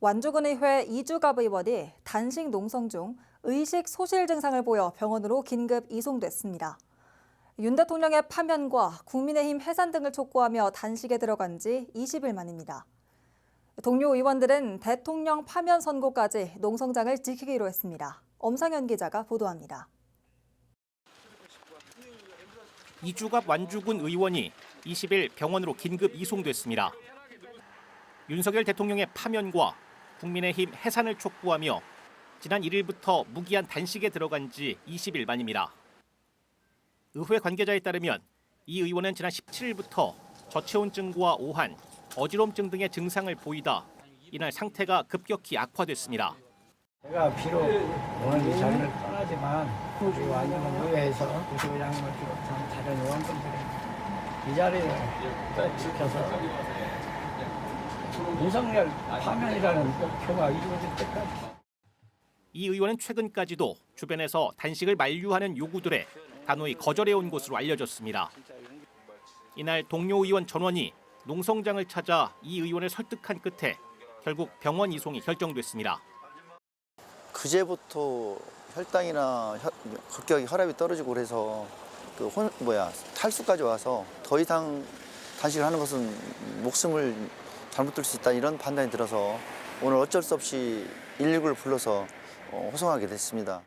완주군의회 이주갑 의원이 단식 농성 중 의식 소실 증상을 보여 병원으로 긴급 이송됐습니다. 윤 대통령의 파면과 국민의힘 해산 등을 촉구하며 단식에 들어간 지 20일 만입니다. 동료 의원들은 대통령 파면 선고까지 농성장을 지키기로 했습니다. 엄상현 기자가 보도합니다. 이주갑 완주군 의원이 20일 병원으로 긴급 이송됐습니다. 윤석열 대통령의 파면과 국민의힘 해산을 촉구하며 지난 1일부터 무기한 단식에 들어간 지 20일 만입니다. 의회 관계자에 따르면 이 의원은 지난 17일부터 저체온증과 오한, 어지럼증 등의 증상을 보이다 이날 상태가 급격히 악화됐습니다. 제가 비록 오늘 이 자리를 떠나지만 우리 완주군 의회에서 구소장을 비롯한 다른 의원분들이 이 자리를 꼭 지켜서 윤석열 파면이라는 목표가 이루어질 때까지 이 의원은 최근까지도 주변에서 단식을 만류하는 요구들에 단호히 거절해온 것으로 알려졌습니다. 이날 동료 의원 전원이 농성장을 찾아 이 의원을 설득한 끝에 결국 병원 이송이 결정됐습니다. 그제부터 혈당이나 혈, 급격히 혈압이 떨어지고 그래서 그 혼, 뭐야 탈수까지 와서 더 이상 단식을 하는 것은 목숨을 잘못 들수 있다 이런 판단이 들어서 오늘 어쩔 수 없이 119를 불러서 어, 호송하게 됐습니다.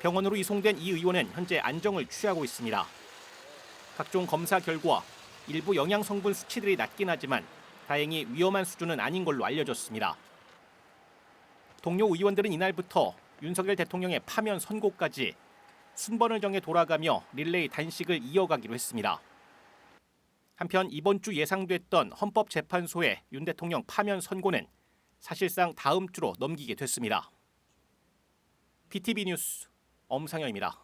병원으로 이송된 이 의원은 현재 안정을 취하고 있습니다. 각종 검사 결과 일부 영양 성분 수치들이 낮긴 하지만 다행히 위험한 수준은 아닌 걸로 알려졌습니다. 동료 의원들은 이날부터 윤석열 대통령의 파면 선고까지 순번을 정해 돌아가며 릴레이 단식을 이어가기로 했습니다. 한편 이번 주 예상됐던 헌법재판소의 윤 대통령 파면 선고는 사실상 다음 주로 넘기게 됐습니다. BTV 뉴스 엄상현입니다.